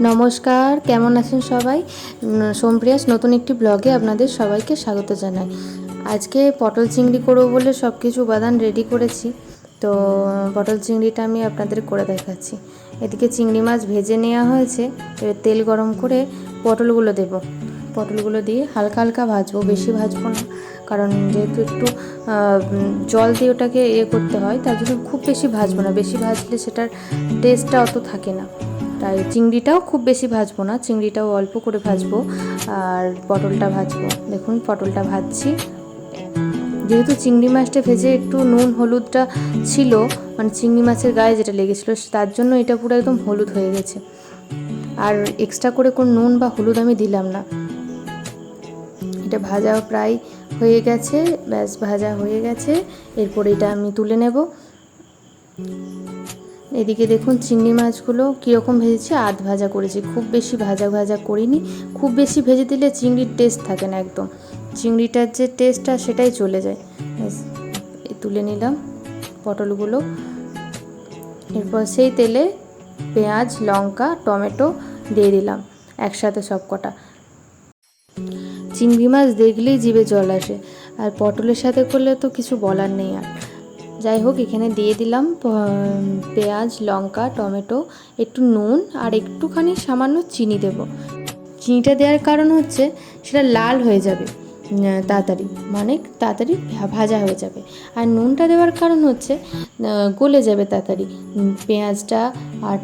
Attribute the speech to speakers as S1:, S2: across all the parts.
S1: নমস্কার, কেমন আছেন সবাই? সোমপ্রিয়াস, নতুন একটি ব্লগে আপনাদের সবাইকে স্বাগত জানাই। আজকে পটল চিংড়ি করব বলে সব কিছু উপাদান রেডি করেছি। তো, পটল চিংড়িটা আমি আপনাদের করে দেখাচ্ছি। এদিকে চিংড়ি মাছ ভেজে নেওয়া হয়েছে। এবার তেল গরম করে পটলগুলো দেব। পটলগুলো দিয়ে হালকা হালকা ভাজবো, বেশি ভাজবো না। কারণ যেহেতু একটু জল দিয়ে ওটাকে ইয়ে করতে হয়, তার জন্য খুব বেশি ভাজবো না। বেশি ভাজলে সেটার টেস্টটা অত থাকে না। তাই চিংড়িটাও খুব বেশি ভাজবো না, চিংড়িটাও অল্প করে ভাজবো আর পটলটা ভাজবো। দেখুন, পটলটা ভাজছি। যেহেতু চিংড়ি মাছটা ভেজে একটু নুন, হলুদটা ছিল মানে চিংড়ি মাছের গায়ে যেটা লেগেছিলো, তার জন্য এটা পুরো একদম হলুদ হয়ে গেছে। আর এক্সট্রা করে কোনো নুন বা হলুদ আমি দিলাম না। এটা ভাজা প্রায় হয়ে গেছে, ব্যাস ভাজা হয়ে গেছে। এরপর এটা আমি তুলে নেব। এদিকে দেখুন চিংড়ি মাছগুলো কীরকম ভেজেছি, আধ ভাজা করেছি। খুব বেশি ভাজা ভাজা করিনি, খুব বেশি ভেজে দিলে চিংড়ির টেস্ট থাকে না একদম। চিংড়িটার যে টেস্টটা সেটাই চলে যায়। তুলে নিলাম পটলগুলো। এরপর সেই তেলে পেঁয়াজ, লঙ্কা, টমেটো দিয়ে দিলাম একসাথে সব কটা চিংড়ি মাছ দেখলেই জিভে জল আসে। আর পটলের সাথে করলে তো কিছু বলার নেই আর। যাই হোক, এখানে দিয়ে দিলাম পেঁয়াজ, লঙ্কা, টমেটো, একটু নুন আর একটুখানি সামান্য চিনি দেব। চিনিটা দেওয়ার কারণ হচ্ছে সেটা লাল হয়ে যাবে তাড়াতাড়ি মানে তাড়াতাড়ি ভাজা হয়ে যাবে। আর নুনটা দেওয়ার কারণ হচ্ছে গলে যাবে তাড়াতাড়ি পেঁয়াজটা আর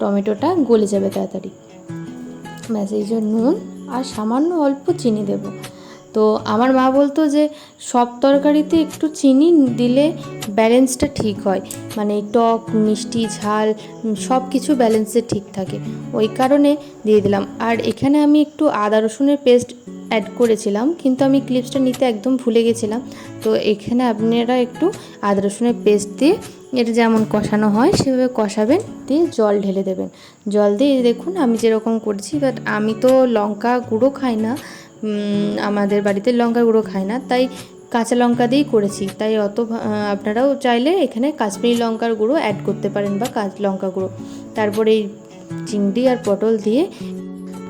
S1: টমেটোটা গলে যাবে তাড়াতাড়ি। ব্যাস, এই যে নুন আর সামান্য অল্প চিনি দেব। তো আমার মা বলতো যে, সব তরকারিতে একটু চিনি দিলে ব্যালেন্সটা ঠিক হয়। মানে টক, মিষ্টি, ঝাল সব কিছু ব্যালেন্সে ঠিক থাকে। ওই কারণে দিয়ে দিলাম। আর এখানে আমি একটু আদা রসুনের পেস্ট অ্যাড করেছিলাম, কিন্তু আমি ক্লিপসটা নিতে একদম ভুলে গেছিলাম। তো এখানে আপনারা একটু আদা রসুনের পেস্ট দিয়ে এটা যেমন কষানো হয়, সেভাবে কষাবেন, দিয়ে জল ঢেলে দেবেন। জল দিয়ে দেখুন আমি যেরকম করছি, বাট আমি তো লঙ্কা গুঁড়ো খাই না আমাদের বাড়িতে লঙ্কা গুঁড়ো খায় না, তাই কাঁচা লঙ্কা দিয়েই করেছি। তাই অত আপনারাও চাইলে এখানে কাশ্মীরি লঙ্কার গুঁড়ো অ্যাড করতে পারেন বা কাঁচ লঙ্কা গুঁড়ো। তারপরে এই চিংড়ি আর পটল দিয়ে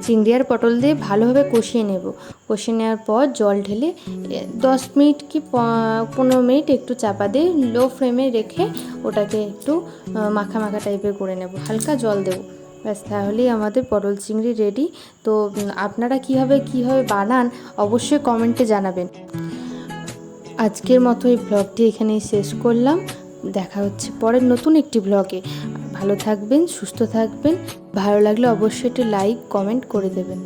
S1: চিংড়ি আর পটল দিয়ে ভালোভাবে কষিয়ে নেব। কষিয়ে নেওয়ার পর জল ঢেলে দশ মিনিট কি পনেরো মিনিট একটু চাপা দিয়ে লো ফ্লেমে রেখে ওটাকে একটু মাখা মাখা টাইপের করে নেব। হালকা জল দেবো। ব্যাস, তাহলেই আমাদের পটল চিংড়ি রেডি তো আপনারা কীভাবে কীভাবে বানান অবশ্যই কমেন্টে জানাবেন। আজকের মতো এই ব্লগটি এখানেই শেষ করলাম। দেখা হচ্ছে পরের নতুন একটি ব্লগে ভালো থাকবেন, সুস্থ থাকবেন। ভালো লাগলে অবশ্যই একটি লাইক কমেন্ট করে দেবেন।